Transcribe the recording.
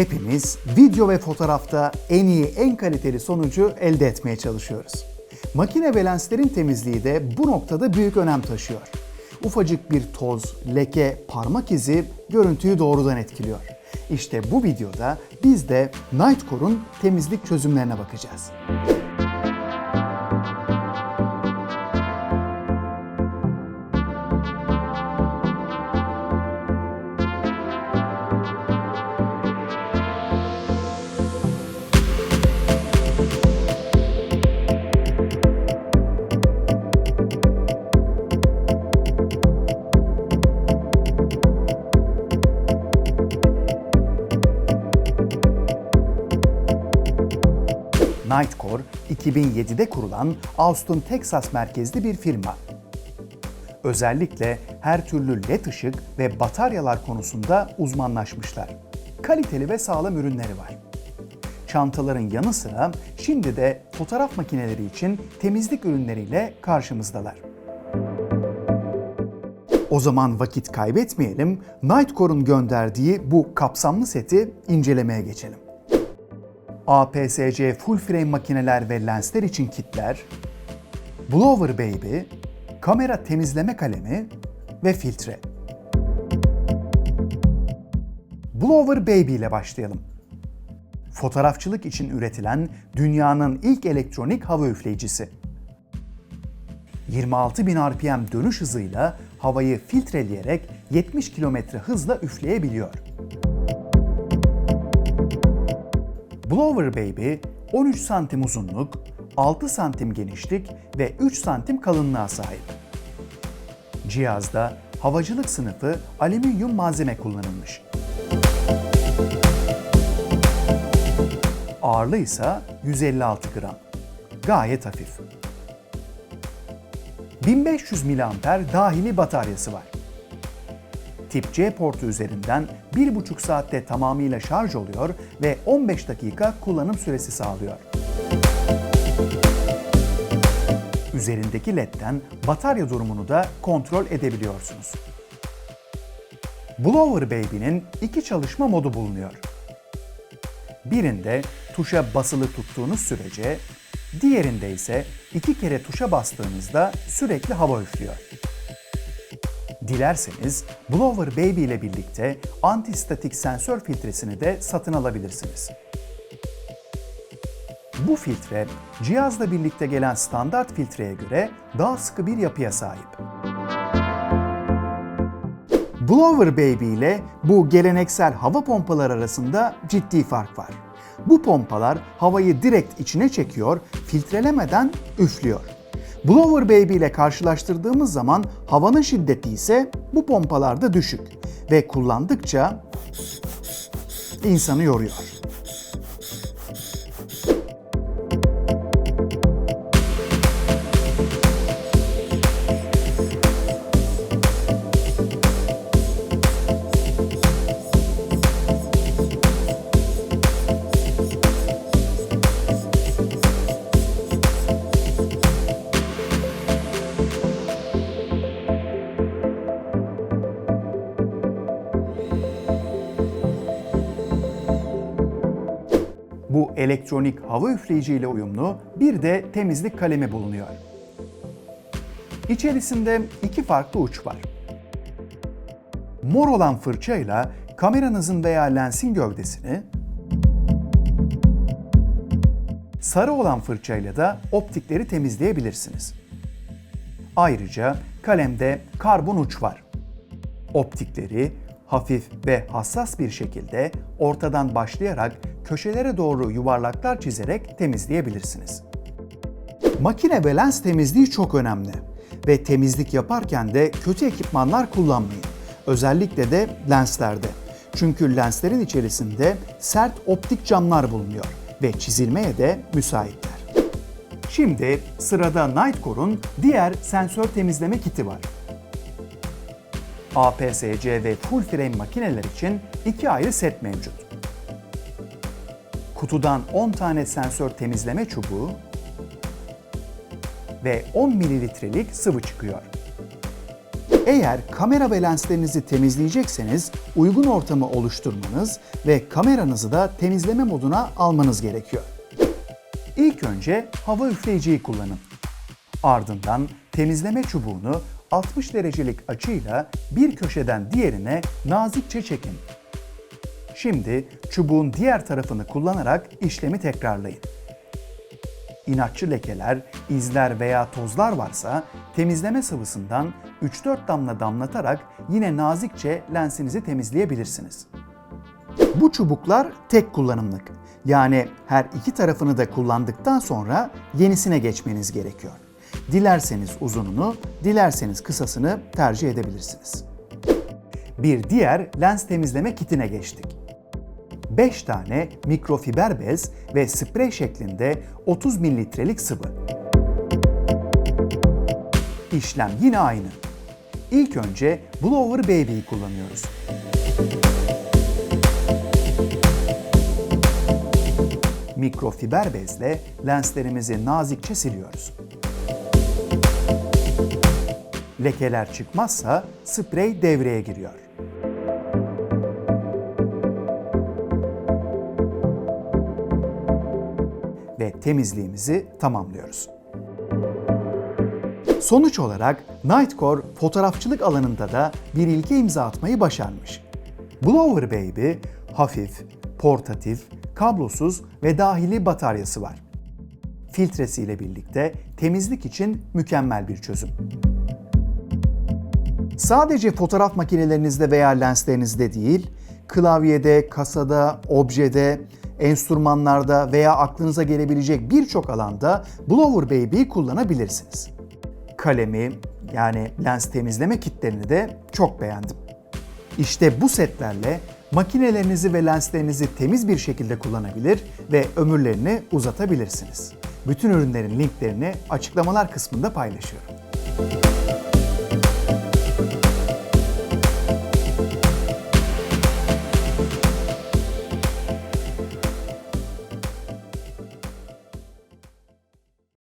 Hepimiz video ve fotoğrafta en iyi, en kaliteli sonucu elde etmeye çalışıyoruz. Makine ve lenslerin temizliği de bu noktada büyük önem taşıyor. Ufacık bir toz, leke, parmak izi görüntüyü doğrudan etkiliyor. İşte bu videoda biz de Nightcore'un temizlik çözümlerine bakacağız. Nightcore 2007'de kurulan Austin, Texas merkezli bir firma. Özellikle her türlü led ışık ve bataryalar konusunda uzmanlaşmışlar. Kaliteli ve sağlam ürünleri var. Çantaların yanı sıra şimdi de fotoğraf makineleri için temizlik ürünleriyle karşımızdalar. O zaman vakit kaybetmeyelim, Nightcore'un gönderdiği bu kapsamlı seti incelemeye geçelim. APS-C full frame makineler ve lensler için kitler, Blower Baby, kamera temizleme kalemi ve filtre. Blower Baby ile başlayalım. Fotoğrafçılık için üretilen dünyanın ilk elektronik hava üfleyicisi. 26.000 RPM dönüş hızıyla havayı filtreleyerek 70 km hızla üfleyebiliyor. Blower Baby 13 santim uzunluk, 6 santim genişlik ve 3 santim kalınlığa sahip. Cihazda havacılık sınıfı alüminyum malzeme kullanılmış. Ağırlığı ise 156 gram. Gayet hafif. 1500 mAh dahili bataryası var. Tip C portu üzerinden 1,5 saatte tamamıyla şarj oluyor ve 15 dakika kullanım süresi sağlıyor. Üzerindeki ledden batarya durumunu da kontrol edebiliyorsunuz. Blower Baby'nin iki çalışma modu bulunuyor. Birinde tuşa basılı tuttuğunuz sürece, diğerinde ise iki kere tuşa bastığınızda sürekli hava üflüyor. Dilerseniz Blower Baby ile birlikte antistatik sensör filtresini de satın alabilirsiniz. Bu filtre cihazla birlikte gelen standart filtreye göre daha sıkı bir yapıya sahip. Blower Baby ile bu geleneksel hava pompalar arasında ciddi fark var. Bu pompalar havayı direkt içine çekiyor, filtrelemeden üflüyor. Blower Baby ile karşılaştırdığımız zaman havanın şiddeti ise bu pompalarda düşük ve kullandıkça insanı yoruyor. Bu elektronik hava üfleyici ile uyumlu bir de temizlik kalemi bulunuyor. İçerisinde iki farklı uç var. Mor olan fırçayla kameranızın veya lensin gövdesini, sarı olan fırçayla da optikleri temizleyebilirsiniz. Ayrıca kalemde karbon uç var. Optikleri hafif ve hassas bir şekilde ortadan başlayarak köşelere doğru yuvarlaklar çizerek temizleyebilirsiniz. Makine ve lens temizliği çok önemli ve temizlik yaparken de kötü ekipmanlar kullanmayın. Özellikle de lenslerde. Çünkü lenslerin içerisinde sert optik camlar bulunuyor ve çizilmeye de müsaitler. Şimdi sırada Nightcore'un diğer sensör temizleme kiti var. APS-C ve full frame makineler için iki ayrı set mevcut. Kutudan 10 tane sensör temizleme çubuğu ve 10 mililitrelik sıvı çıkıyor. Eğer kamera ve lenslerinizi temizleyecekseniz uygun ortamı oluşturmanız ve kameranızı da temizleme moduna almanız gerekiyor. İlk önce hava üfleyiciyi kullanın. Ardından temizleme çubuğunu 60 derecelik açıyla bir köşeden diğerine nazikçe çekin. Şimdi çubuğun diğer tarafını kullanarak işlemi tekrarlayın. İnatçı lekeler, izler veya tozlar varsa temizleme sıvısından 3-4 damla damlatarak yine nazikçe lensinizi temizleyebilirsiniz. Bu çubuklar tek kullanımlık. Yani her iki tarafını da kullandıktan sonra yenisine geçmeniz gerekiyor. Dilerseniz uzununu, dilerseniz kısasını tercih edebilirsiniz. Bir diğer lens temizleme kitine geçtik. 5 tane mikrofiber bez ve sprey şeklinde 30 mililitrelik sıvı. İşlem yine aynı. İlk önce Blower Baby'yi kullanıyoruz. Mikrofiber bezle lenslerimizi nazikçe siliyoruz. Lekeler çıkmazsa sprey devreye giriyor. ve temizliğimizi tamamlıyoruz. Sonuç olarak Nightcore fotoğrafçılık alanında da bir ilke imza atmayı başarmış. Blower Baby hafif, portatif, kablosuz ve dahili bataryası var. Filtresiyle birlikte temizlik için mükemmel bir çözüm. Sadece fotoğraf makinelerinizde veya lenslerinizde değil, klavyede, kasada, objede, enstrümanlarda veya aklınıza gelebilecek birçok alanda Blower Baby'yi kullanabilirsiniz. Kalemi yani lens temizleme kitlerini de çok beğendim. İşte bu setlerle makinelerinizi ve lenslerinizi temiz bir şekilde kullanabilir ve ömürlerini uzatabilirsiniz. Bütün ürünlerin linklerini açıklamalar kısmında paylaşıyorum.